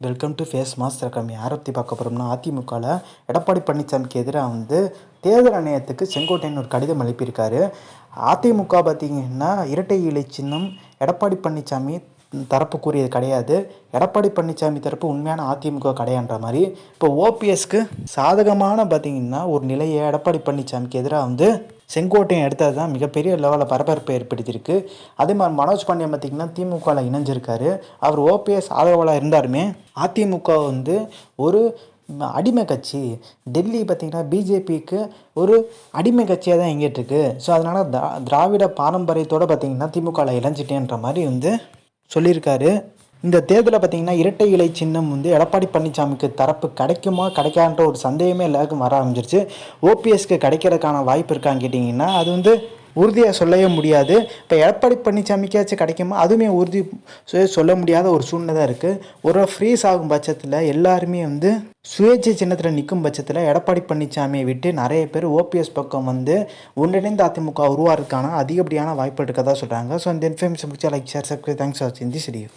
Welcome to face master ரகம் யாரை பற்றி பார்க்க போகிறோம்னா அதிமுகவில் எடப்பாடி பழனிசாமிக்கு எதிராக வந்து தேர்தல் ஆணையத்துக்கு செங்கோட்டையன் ஒரு கடிதம் அனுப்பியிருக்காரு. அதிமுக பார்த்திங்கன்னா இரட்டை இலை சின்னம் எடப்பாடி பழனிசாமி தரப்பு கூறியது கிடையாது. எடப்பாடி பழனிசாமி தரப்பு உண்மையான அதிமுக கிடையான்ற மாதிரி. இப்போ ஓபிஎஸ்க்கு சாதகமான பார்த்திங்கன்னா ஒரு நிலையை எடப்பாடி பழனிசாமிக்கு எதிராக வந்து செங்கோட்டையன் எடுத்தது தான் மிகப்பெரிய லெவலில் பரபரப்பை ஏற்படுத்தியிருக்கு. அதே மாதிரி மனோஜ் பாண்டியன் பார்த்திங்கன்னா திமுகவில் இணைஞ்சிருக்காரு. அவர் ஓபிஎஸ் ஆதரவாளாக இருந்தாலுமே அதிமுக வந்து ஒரு அடிமை கட்சி. டெல்லி பார்த்திங்கன்னா பிஜேபிக்கு ஒரு அடிமை கட்சியாக தான் எங்கிட்டு இருக்கு. ஸோ அதனால் திராவிட பாரம்பரியத்தோடு பார்த்திங்கன்னா திமுகவில் இணைஞ்சிட்டேன்ற மாதிரி வந்து சொல்லியிருக்காரு. இந்த தேர்தலில் பார்த்தீங்கன்னா இரட்டை இலை சின்னம் வந்து எடப்பாடி பழனிசாமிக்கு தரப்பு கிடைக்குமா கிடைக்கான்ற ஒரு சந்தேகமே எல்லாருக்கும் வர ஆரம்பிச்சிருச்சு. ஓபிஎஸ்க்கு கிடைக்கிறதுக்கான வாய்ப்பு இருக்கான்னு கேட்டிங்கன்னா அது வந்து உறுதியாக சொல்லவே முடியாது. இப்போ எடப்பாடி பழனிசாமிக்காச்சும் கிடைக்குமா? அதுவுமே உறுதி சொல்ல முடியாத ஒரு சூழ்நிலை தான் இருக்குது ஒரு ஃப்ரீஸ் ஆகும் பட்சத்தில் எல்லாருமே வந்து சுயேட்சை சின்னத்தில் நிற்கும் பட்சத்தில் எடப்பாடி பழனிசாமியை விட்டு நிறைய பேர் ஓபிஎஸ் பக்கம் வந்து ஒன்றிணைந்த அதிமுக உருவாகிறதுக்கான அதிகப்படியான வாய்ப்பு இருக்கதா சொல்கிறாங்க ஸோ இந்த இன்ஃபர்மேஷன் முடிச்சா like share subscribe thanks for வாட்சிங் திஸ் வீடியோ